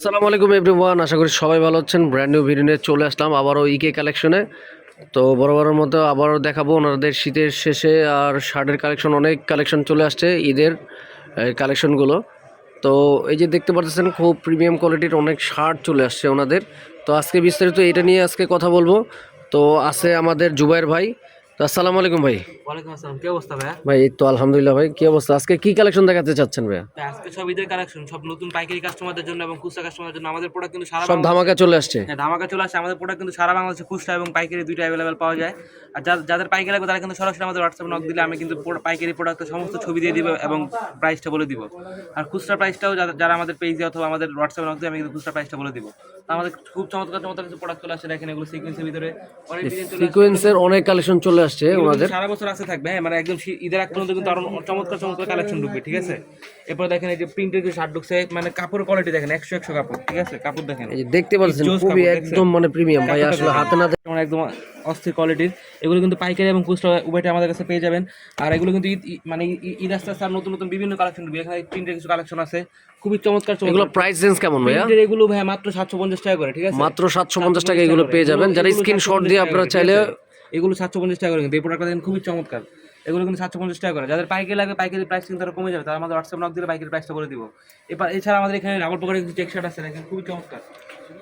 আসসালামু আলাইকুম এভরিওয়ান আশা করি সবাই ভালো আছেন। ব্র্যান্ড নিউ ভিডিও নিয়ে চলে আসলাম আবারও ইকে কালেকশনে তো বড় মতো আবারও দেখাবো ওনাদের শীতের শেষে আর শার্টের কালেকশন অনেক কালেকশন চলে আসছে ঈদের কালেকশনগুলো তো এই যে দেখতে পাচ্ছেন খুব প্রিমিয়াম কোয়ালিটির অনেক শার্ট চলে আসছে ওনাদের। তো আজকে বিস্তারিত এটা নিয়ে আজকে কথা বলব। তো আছে আমাদের জুবাইর ভাই। তো আসসালামু আলাইকুম ভাই। ওয়ালাইকুম আসসালাম কি অবস্থা ভাইয়া? ভাই এই তো আলহামদুলিল্লাহ ভাই কি অবস্থা? আজকে কি কালেকশন দেখাতে চাচ্ছেন ভাই, আজকে সব ঈদের কালেকশন সব নতুন পাইকারি কাস্টমারদের জন্য এবং খুচরা কাস্টমারদের জন্য। আমাদের প্রোডাক্ট কিন্তু সারা সব ধামাকা চলে আসছে। হ্যাঁ, ধামাকা চলে আসছে। আমাদের প্রোডাক্ট কিন্তু সারা বাংলাদেশে খুচরা এবং পাইকারি দুইটা অ্যাভেলেবেল পাওয়া যায়। আর যাদের পাইকারি লাগবে তারা কিন্তু সরাসরি আমাদের হোয়াটসঅ্যাপে নক দিলে আমি কিন্তু পাইকারি প্রোডাক্টের সমস্ত ছবি দিয়ে দিব এবং প্রাইসটা বলে দিব। আর খুচরা প্রাইসটাও যারা- আমাদের পেজে অথবা আমাদের হোয়াটসঅ্যাপে নক দিয়ে আমি কিন্তু খুচরা প্রাইসটা বলে দিব। আমাদের খুব চমৎকার চমৎকার কিছু প্রোডাক্ট চলে আসছে। দেখেন এগুলো সিকুয়েন্সের ভিতরে। সিকোয়েন্সের অনেক কালেকশন চলে আসছে ওনাদের। সারা বছর আসে থাকবে হ্যাঁ মানে একদম ঈদের আগ পর্যন্ত কিন্তু আরও চমৎকার চমৎকার কালেকশন ঢুকবে ঠিক আছে? এরপর দেখেন এই যে প্রিন্টের যে শার্ট ঢুকছে মানে কাপড়ের কোয়ালিটি দেখেন একশো একশো কাপড় ঠিক আছে? কাপড় দেখেন। এই যে দেখতে পাচ্ছেন খুবই একদম মানে প্রিমিয়াম ভাই আসলে হাতে না দেখে- যেমন একদম অস্থির কোয়ালিটির এগুলো কিন্তু পাইকারি এবং খুচরা উভয়টা আমাদের কাছে পেয়ে যাবেন। আর এগুলো কিন্তু ঈদ মানে ঈদ আস্তে আস্তে নতুন নতুন বিভিন্ন কালেকশন ঢুকবে। এখানে প্রিন্টের কিছু কালেকশন আছে। খুবই চমৎকার এগুলো প্রাইস রেঞ্জ কেমন ভাইয়া? প্রিন্টের এগুলো ভাই মাত্র সাতশো পঞ্চাশ টাকা করে ঠিক আছে? মাত্র সাতশো পঞ্চাশ টাকা এগুলো পেয়ে যাবেন। যারা স্ক্রিনশট দিয়ে আপনারা চাইলে? এগুলো সাতশো পঞ্চাশ টাকা করে কিন্তু। এই প্রোডাক্টটা দেখেন খুবই চমৎকার। এগুলো কিন্তু সাতশো পঞ্চাশ টাকা করে। যাদের পাইকারি লাগবে পাইকারি প্রাইস কিন্তু তারা কমে যাবে। তারা আমাদের হোয়াটসঅ্যাপ নক দিলে পাইকারি প্রাইসটা বলে দিব। এবার এছাড়া আমাদের এখানে ডাবল পকেটে কিছু শার্ট আছে দেখেন খুবই চমৎকার।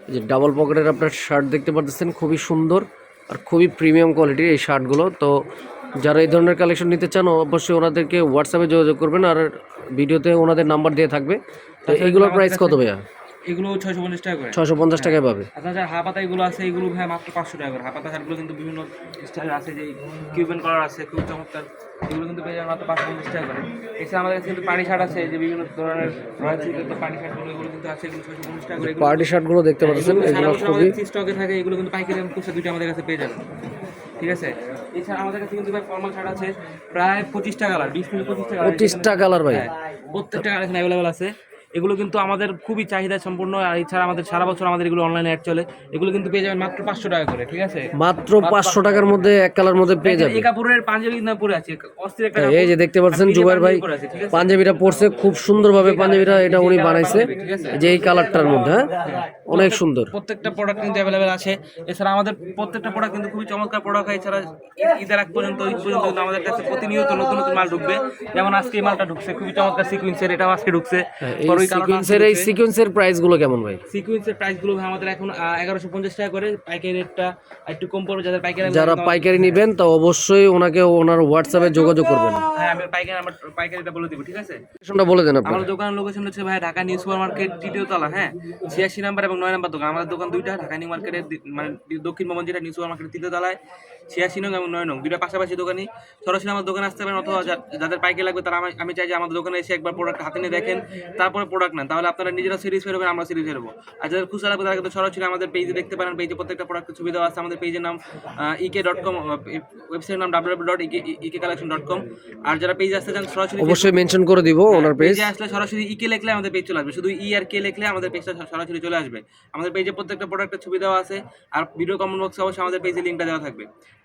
এই যে ডাবল পকেটের আপনার শার্ট দেখতে পাচ্ছেন খুবই সুন্দর আর খুবই প্রিমিয়াম কোয়ালিটির এই শার্টগুলো তো যারা এই ধরনের কালেকশন নিতে চান অবশ্যই ওনাদেরকে হোয়াটসঅ্যাপে যোগাযোগ করবেন আর ভিডিওতে ওনাদের নাম্বার দিয়ে থাকবে। তো এইগুলোর প্রাইস কত ভাইয়া? এগুলো ছয়শো পঞ্চাশ টাকা করে। ছশো পঞ্চাশ টাকায় পাবে। আপনার যারা হাপাতা এগুলো আছে এগুলো ভাই মাত্র পাঁচশো টাকা করে। হাপাতা শার্টগুলো কিন্তু বিভিন্ন স্টাইল আছে যে কিউবেন কালার আছে খুব চমৎকার। এগুলো কিন্তু পেয়ে যাবেন মাত্র পাঁচশো পঞ্চাশ টাকা করে। এছাড়া আমাদের কাছে কিন্তু পানি শার্ট আছে যে বিভিন্ন ধরনের রয়্যাল সিল্কের পানি শার্টগুলো এগুলো কিন্তু আছে এগুলো ছয়শো পঞ্চাশ টাকা করে। পার্টি শার্টগুলো দেখতে পাচ্ছেন এগুলো খুবই স্টকে থাকে এগুলো কিন্তু পাইকারি এবং খুচরা দুইটা আমাদের কাছে পেয়ে যাবেন। ঠিক আছে? এছাড়া আমাদের কাছে কিন্তু ভাই ফর্মাল শার্ট আছে প্রায় পঁচিশটা কালার বিশ থেকে পঁচিশটা কালার পঁচিশটা কালার ভাই। হ্যাঁ, প্রত্যেকটা কালেকশন অ্যাভেলেবল আছে। এগুলো কিন্তু আমাদের খুবই চাহিদা সম্পূর্ণ আর এছাড়া আমাদের সারা বছর আমাদের এগুলো অনলাইনে অ্যাড চলে। এগুলো কিন্তু পেয়ে যাবেন মাত্র পাঁচশো টাকা করে ঠিক আছে? মাত্র পাঁচশো টাকার মধ্যে এক কালার মধ্যে পেয়ে যাবে এই কাপড়ের পাঞ্জাবি না পরে আছে অস্থির একটা হ্যাঁ, এই যে দেখতে পাচ্ছেন জুবাইর ভাই? পাঞ্জাবিটা পরছে খুব সুন্দরভাবে পাঞ্জাবিটা এটা উনি বানাইছে যে এই কালারটার মধ্যে হ্যাঁ? অনেক সুন্দর। প্রত্যেকটা প্রোডাক্ট কিন্তু অ্যাভেলেবেল আছে। এছাড়া আমাদের প্রত্যেকটা প্রোডাক্ট কিন্তু খুবই চমৎকার প্রোডাক্ট হয়। এছাড়া ঈদের আগ পর্যন্ত ঈদ পর্যন্ত কিন্তু আমাদের কাছে প্রতিনিয়ত নতুন নতুন মাল ঢুকবে। যেমন আজকে এই মালটা ঢুকছে খুবই চমৎকার সিকুয়েন্সের এটাও আজকে ঢুকছে। হ্যাঁ, ওই সিকোয়েন্সের এই সিকোয়েন্সের প্রাইসগুলো কেমন ভাই? সিকুয়েন্সের প্রাইসগুলো ভাই আমাদের এখন এগারোশো পঞ্চাশ টাকা করে। পাইকারি রেটটা একটু কম পড়বে যাদের পাইকারি যারা পাইকারি নেবেন তো অবশ্যই ওনাকে ওনার হোয়াটসঅ্যাপে যোগাযোগ করবেন। হ্যাঁ আমি পাইকারি আমার পাইকারিটা বলে দিব ঠিক আছে? লোকেশনটা বলে দেন আপনার। আমার দোকানের লোকেশন হচ্ছে ভাই ঢাকা নিউ সুপার মার্কেট তৃতীয় তলা হ্যাঁ? ছিয়াশি নাম্বার এবং নয় নাম্বার দোকান। আমাদের দোকান দুইটা ঢাকা নিউ মার্কেটের মানে দক্ষিণ ভবন যেটা নিউ সুপার মার্কেটের তৃতীয় তলায়। ছিয়াশি নং এবং নয় নং দুইটা পাশাপাশি দোকানই। সরাসরি আমার দোকানে আসতে পারেন অথবা যাদের পাইকারি লাগবে তারা আমি- চাই যে আমাদের দোকানে এসে একবার প্রোডাক্ট হাতে নিয়ে দেখেন তারপরে প্রোডাক্ট নেন। তাহলে আপনারা নিজেরা সিরিজ ফেরবেন আমরা সিরিজ ফেরবো আর যাদের খুচরা লাগবে তারা কিন্তু সরাসরি আমাদের পেজে দেখতে পারেন। পেজে প্রত্যেকটা প্রোডাক্টের সুবিধা আছে। আমাদের পেজের নাম ইকে ডট কম ওয়েবসাইট নাম W dot EK collection dot com আর যারা পেজে আসতে চান সরাসরি অবশ্যই মেনশন করে দিব ওনার পেজ পেজে আসলে সরাসরি ইকে লিখলে আমাদের পেজ চলে আসবে। শুধু ই আর কে লিখলে আমাদের পেজটা সরাসরি চলে আসবে। আমাদের পেজে প্রত্যেকটা প্রোডাক্টের ছবি দেওয়া আছে। আর ভিডিও কমেন্ট বক্সে অবশ্যই আমাদের পেজে লিঙ্কটা দেওয়া থাকবে।